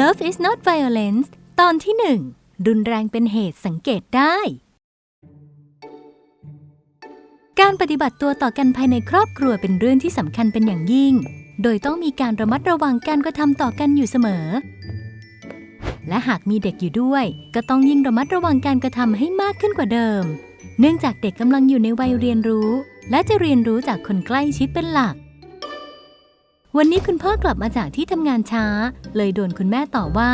Love is not violence ตอนที่หนึ่งรุนแรงเป็นเหตุสังเกตได้ การปฏิบัติตัวต่อกันภายในครอบครัวเป็นเรื่องที่สำคัญเป็นอย่างยิ่ง โดยต้องมีการระมัดระวังการกระทำต่อกันอยู่เสมอ และหากมีเด็กอยู่ด้วย ก็ต้องยิ่งระมัดระวังการกระทำให้มากขึ้นกว่าเดิม เนื่องจากเด็กกำลังอยู่ในวัยเรียนรู้ และจะเรียนรู้จากคนใกล้ชิดเป็นหลัก วันนี้คุณพ่อกลับมาจากที่ทำงานช้า เลยโดนคุณแม่ต่อว่า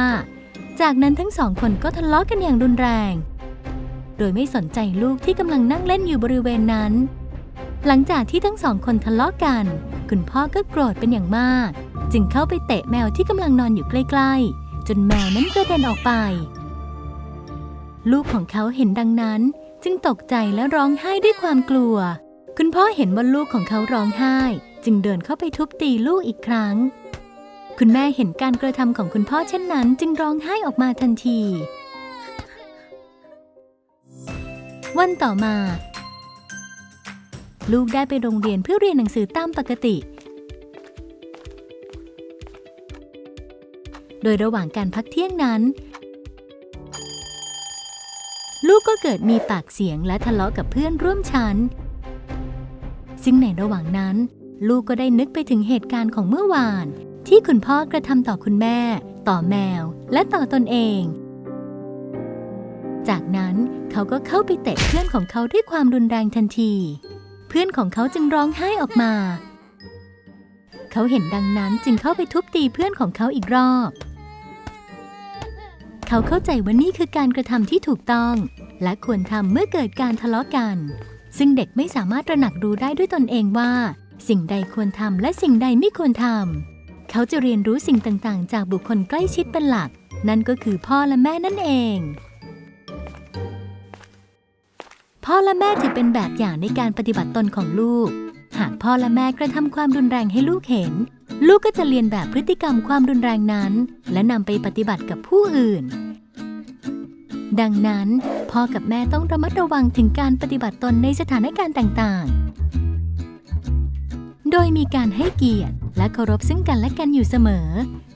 จากนั้นทั้งสองคนก็ทะเลาะกันอย่างรุนแรง โดยไม่สนใจลูกที่กำลังนั่งเล่นอยู่บริเวณนั้น หลังจากที่ทั้งสองคนทะเลาะกัน คุณพ่อก็โกรธเป็นอย่างมาก จึงเข้าไปเตะแมวที่กำลังนอนอยู่ใกล้ ๆ จนแมวนั้นกระเด็นออกไป ลูกของเขาเห็นดังนั้น จึงตกใจและร้องไห้ด้วยความกลัว คุณพ่อเห็นว่าลูกของเขาร้องไห้ จึงเดินเข้าไปทุบตีลูกอีกครั้ง คุณแม่เห็นการกระทำของคุณพ่อเช่นนั้น จึงร้องไห้ออกมาทันที วันต่อมา ลูกได้ไปโรงเรียนเพื่อเรียนหนังสือตามปกติ โดยระหว่างการพักเที่ยงนั้นลูกก็เกิดมีปากเสียงและทะเลาะกับเพื่อนร่วมชั้น ซึ่งในระหว่างนั้น ลูกก็ได้นึกไปถึงเหตุการณ์ของเมื่อวาน ที่คุณพ่อกระทำต่อคุณแม่ ต่อแมว และต่อตนเอง จากนั้นเขาก็เข้าไปเตะเพื่อนของเขาด้วยความรุนแรงทันที เพื่อนของเขาจึงร้องไห้ออกมา เขาเห็นดังนั้นจึงเข้าไปทุบตีเพื่อนของเขาอีกรอบ เขาเข้าใจว่านี่คือการกระทำที่ถูกต้อง และควรทำเมื่อเกิดการทะเลาะกัน ซึ่งเด็กไม่สามารถตระหนักรู้ได้ด้วยตนเองว่า สิ่งใดควรทำและสิ่งใดไม่ควรทำ เขาจะเรียนรู้สิ่งต่างๆ จากบุคคลใกล้ชิดเป็นหลัก นั่นก็คือพ่อและแม่นั่นเอง พ่อและแม่ถือเป็นแบบอย่างในการปฏิบัติตนของลูก หากพ่อและแม่กระทำความรุนแรงให้ลูกเห็น ลูกก็จะเรียนแบบพฤติกรรมความรุนแรงนั้น และนำไปปฏิบัติกับผู้อื่นดังนั้น พ่อกับแม่ต้องระมัดระวังถึงการปฏิบัติตนในสถานการณ์ต่างๆ โดยมีการให้เกียรติ และเคารพซึ่งกันและกันอยู่เสมอ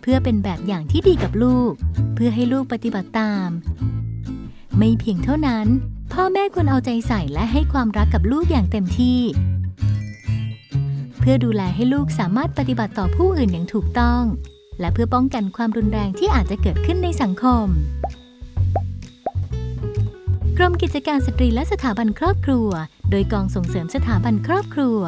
เพื่อเป็นแบบอย่างที่ดีกับลูก เพื่อให้ลูกปฏิบัติตาม ไม่เพียงเท่านั้น พ่อแม่ควรเอาใจใส่และให้ความรักกับลูกอย่างเต็มที่ เพื่อดูแลให้ลูกสามารถปฏิบัติต่อผู้อื่นอย่างถูกต้อง และเพื่อป้องกันความรุนแรงที่อาจจะเกิดขึ้นในสังคมกรมกิจการสตรีและสถาบันครอบครัว โดยกองส่งเสริมสถาบันครอบครัว